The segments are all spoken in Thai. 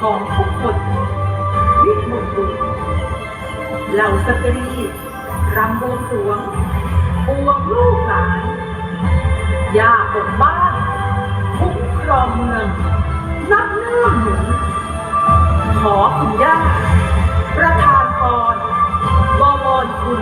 ของทุกคนวิมลบุเหล่าสตรีรำบูงสวงปวงลูกหลานยาปกบ้านคุ้มครองเมือง นับเนื่องหนุนขอคุณย่า ประธานพรบวรคุณ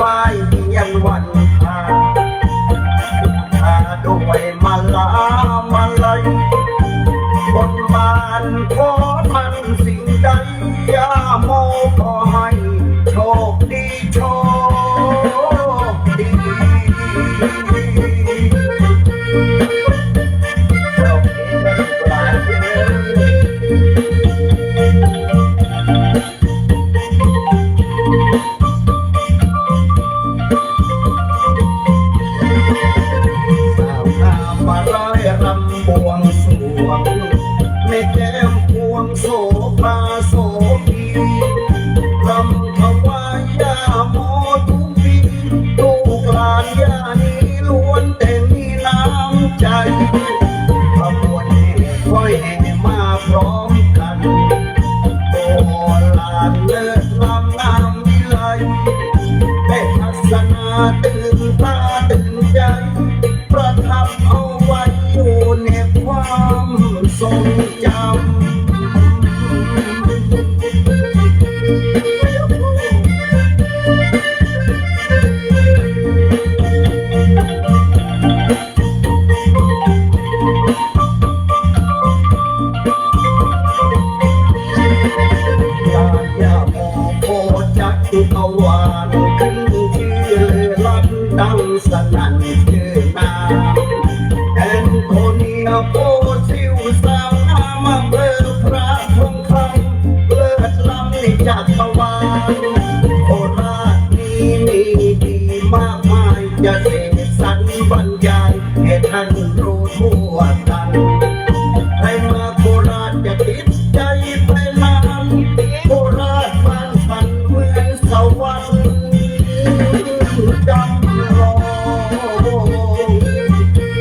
วายยังวันพาพาด้วยมาลามาลัยบนบานขอมันสิ่งใด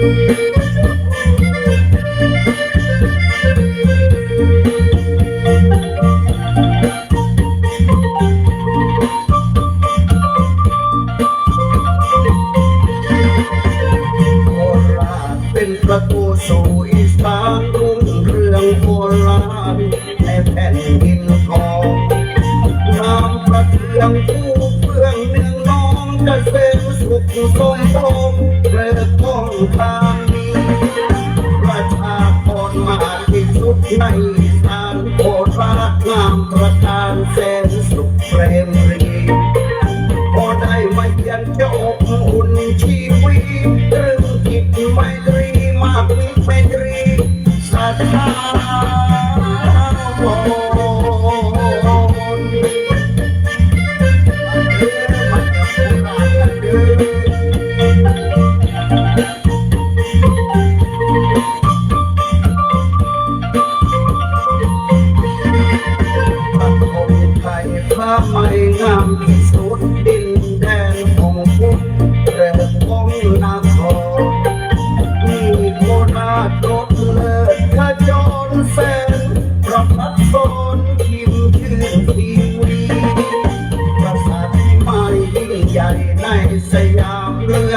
Música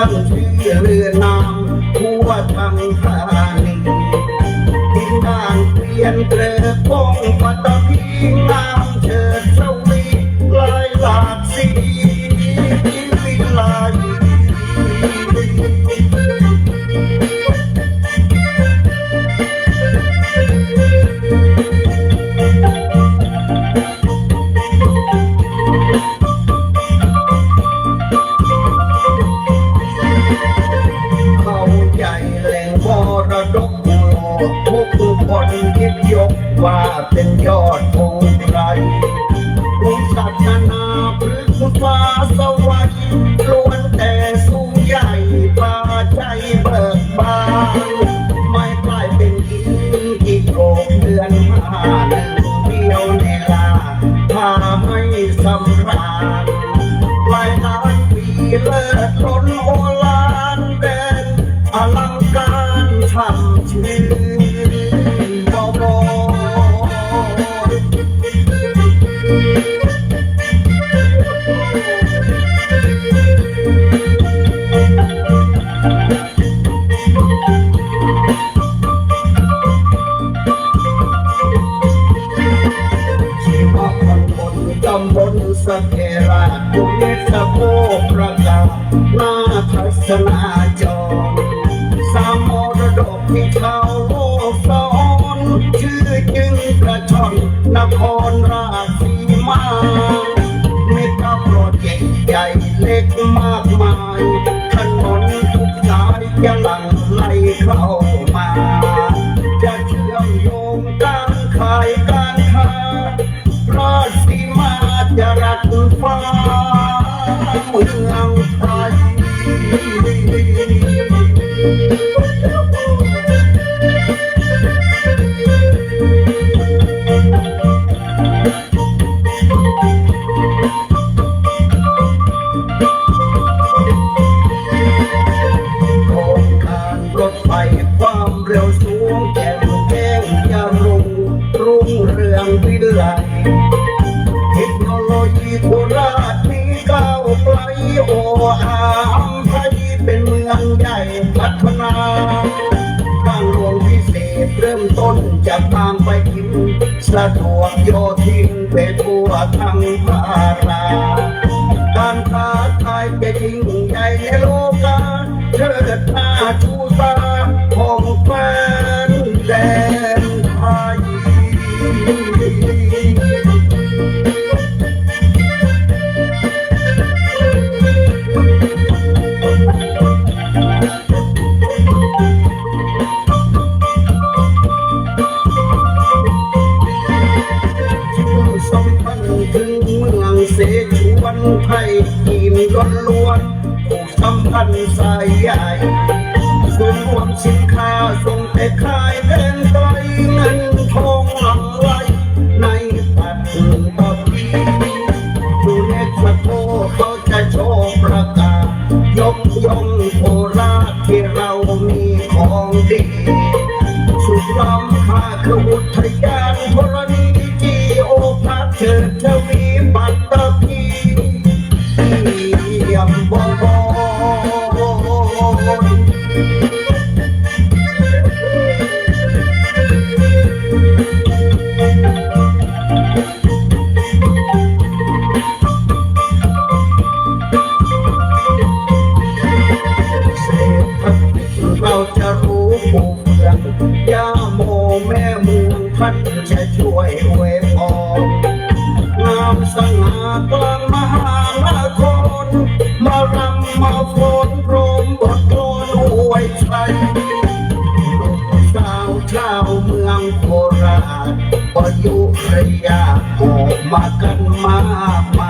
อนชื่อเรือนามผู้ว่าทำสานีที่บ้านเปลี่ยนเกลือป้องปัะดั ยิดยกว่าเป็นยอดองใคร Come. Parla ย่าโมแม่มูท่านจะช่วยอวยพรงามสง่ากลางมหานครมารำมาฟ้อนรมบทโกนอวยชัยสาวชาวเมืองโคราชปรยุรยาออมากันมากม